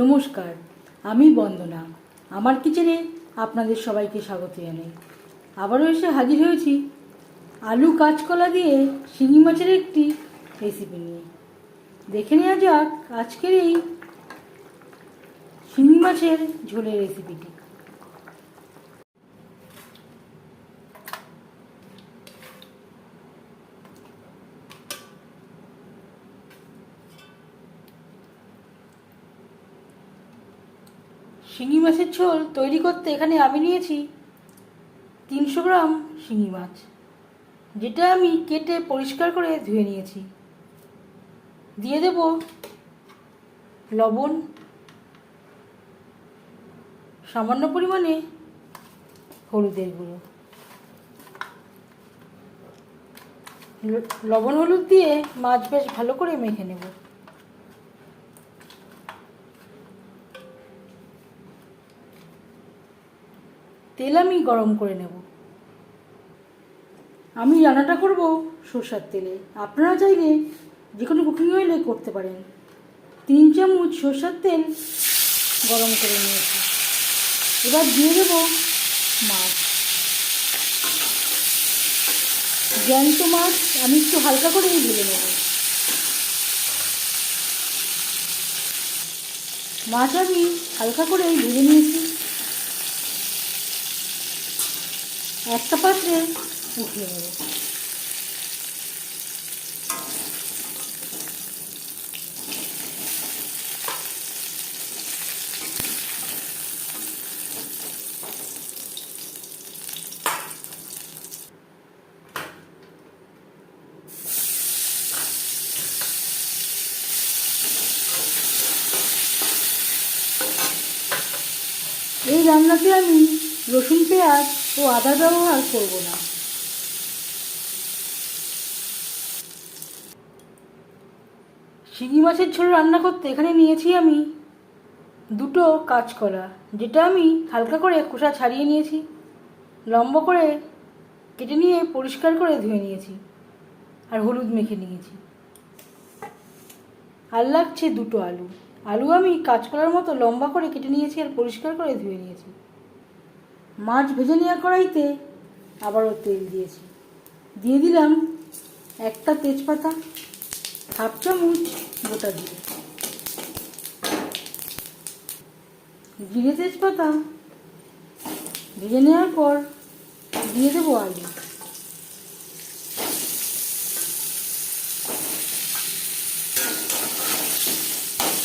নমস্কার, আমি বন্দনা। আমার কিচেনে আপনাদের সবাইকে স্বাগত জানাই। আবারও এসে হাজির হয়েছি আলু কাঁচকলা দিয়ে শিঙি মাছের একটি রেসিপি নিয়ে। দেখে নেওয়া যাক আজকের এই শিঙি মাছের ঝোলের রেসিপিটি শিঙি মাছের ঝোল তৈরি করতে এখানে আমি নিয়েছি তিনশো গ্রাম শিঙি মাছ, যেটা আমি কেটে পরিষ্কার করে ধুয়ে নিয়েছি। দিয়ে দেব লবণ, সামান্য পরিমাণে হলুদের গুঁড়ো। লবণ হলুদ দিয়ে মাছ বেশ ভালো করে মেখে নেব। তেল আমি গরম করে নেব। আমি রান্নাটা করব সর্ষার তেলে। আপনারা চাইলে যে কোনো কুকিং অয়েলে করতে পারেন। তিন চামচ সর্ষার তেল গরম করে নিয়েছি। এবার দিয়ে দেব মাছ। জ্যান্ত মাছ আমি একটু হালকা করেই ভেজে নেব। মাছ আমি হালকা করেই ভেজে নিয়েছি। একটা পাত্রে উঠিয়ে নেব এই রান্নাতে আমি? রসুন পেঁয়াজ ও আদা ব্যবহার করব না। শিঙি মাছের ঝোল রান্না করতে এখানে নিয়েছি আমি দুটো কাঁচকলা, যেটা আমি হালকা করে খোসা ছাড়িয়ে নিয়েছি, লম্বা করে কেটে নিয়ে পরিষ্কার করে ধুয়ে নিয়েছি আর হলুদ মেখে নিয়েছি। আর লাগছে দুটো আলু। আলু আমি কাঁচকলার মতো লম্বা করে কেটে নিয়েছি আর পরিষ্কার করে ধুয়ে নিয়েছি। মাছ ভেজে নেওয়া কড়াইতে আবারও তেল দিয়েছি। দিয়ে দিলাম একটা তেজপাতা, হাফ চামচ গোটা জিরে। জিরে তেজপাতা ভেজে নেওয়ার পর দিয়ে দেবো আলু।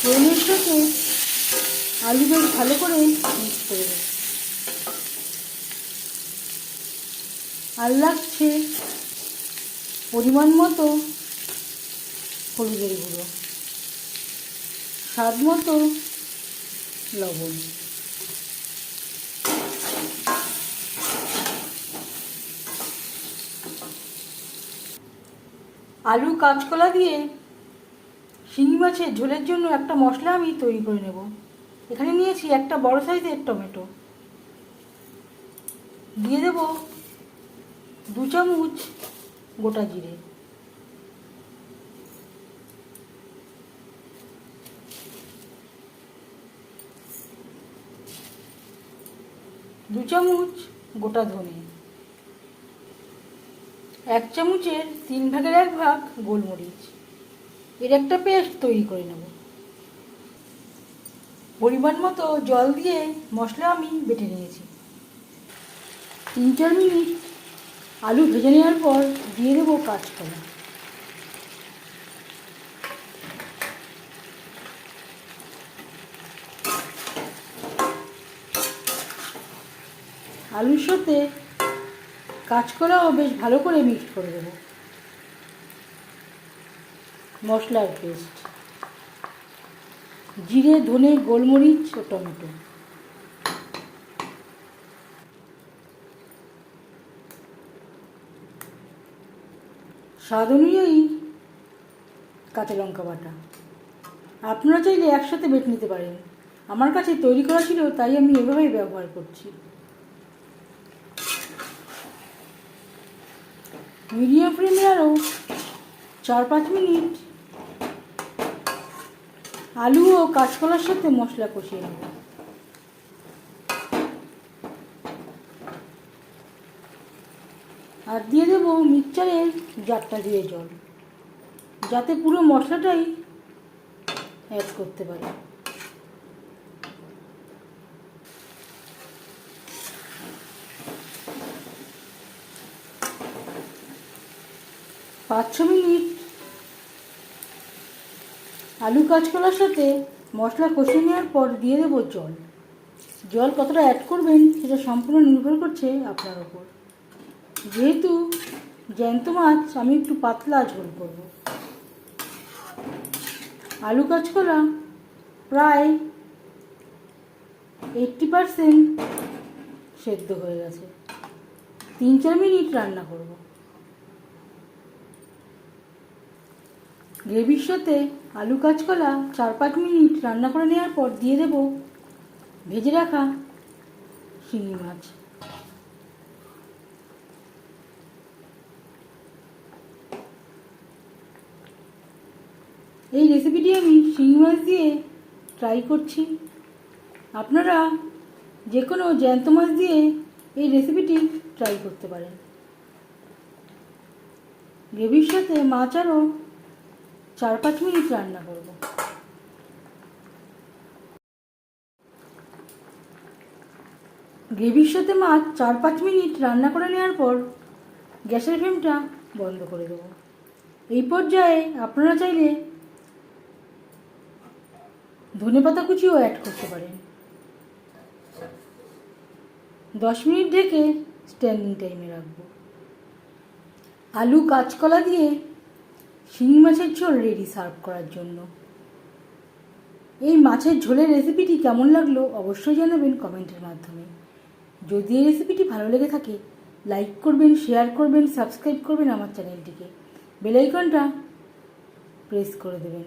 ফোড়নের সাথে আলু ভালো করে মিক্স করে দেবো লাগছে পরিমাণ মতো হলুদের গুঁড়ো, স্বাদ মতো লবণ। আলু কাঁচকলা দিয়ে শিঙি মাছের ঝোলের জন্য একটা মশলা আমি তৈরি করে নেব। এখানে নিয়েছি একটা বড় সাইজের টমেটো। দিয়ে দেব দু চামচ গোটা জিরে। দু চামচ গোটা ধনে। এক চামচের তিন ভাগের এক ভাগ গোলমরিচ। এর একটা পেস্ট তৈরি করে নেব। পরিমাণ মতো জল দিয়ে মশলা আমি বেটে নিয়েছি। তিন চার মিনিট আলু ভেজে নেওয়ার পর দিয়ে দেবো কাঁচকলা। আলুর সাথে কাঁচকলাও বেশ ভালো করে মিক্স করে দেবো। মশলার পেস্ট। জিরে, ধনে, গোলমরিচ ও টমেটো। স্বাদ অনুযায়ী কাঁচা লঙ্কা বাটা। আপনারা চাইলে একসাথে বেট নিতে পারেন। আমার কাছে তৈরি করা ছিল, তাই আমি এভাবেই ব্যবহার করছি। মিডিয়াম ফ্লেমে আরও চার পাঁচ মিনিট আলু ও কাঁচকলার সাথে মশলা কষিয়ে নেব। আর দিয়ে দেবো মিক্সচারের জারটা দিয়ে জল, যাতে পুরো মশলাটাই অ্যাড করতে পারি। পাঁচ ছ মিনিট আলু কাঁচকলার সাথে মশলা কষিয়ে নেওয়ার পর দিয়ে দেবো জল। জল কতটা অ্যাড করবেন, সেটা সম্পূর্ণ নির্ভর করছে আপনার ওপর যেহেতু জ্যান্ত মাছ, আমি একটু পাতলা ঝোল করব। আলু কাঁচকলা প্রায় এইটটি পারসেন্ট সেদ্ধ হয়ে গেছে। তিন চার মিনিট রান্না করব। গ্রেভির সাথে আলু কাঁচকলা চার পাঁচ মিনিট রান্না করে নেওয়ার পর দিয়ে দেব ভেজে রাখা শিঙি মাছ। এই রেসিপিটি আমি শিঙি মাছ দিয়ে ট্রাই করছি। আপনারা যে কোনো জ্যান্ত মাছ দিয়ে এই রেসিপিটি ট্রাই করতে পারেন। গ্রেভির সাথে মাছ আরও চার পাঁচ মিনিট রান্না করব। গ্রেভির সাথে মাছ চার পাঁচ মিনিট রান্না করে নেওয়ার পর গ্যাসের ফ্লেমটা বন্ধ করে দেবো। এই পর্যায়ে আপনারা চাইলে ধনে পাতা কুচিও অ্যাড করতে পারেন। দশ মিনিট ঢেকে স্ট্যান্ডিং টাইমে রাখব। আলু কাঁচকলা দিয়ে শিঙি মাছের ঝোল রেডি সার্ভ করার জন্য। এই মাছের ঝোলের রেসিপিটি কেমন লাগল অবশ্যই জানাবেন কমেন্টের মাধ্যমে। যদি এই রেসিপিটি ভালো লেগে থাকে লাইক করবেন শেয়ার করবেন সাবস্ক্রাইব করবেন আমার চ্যানেলটিকে বেলাইকনটা প্রেস করে দেবেন।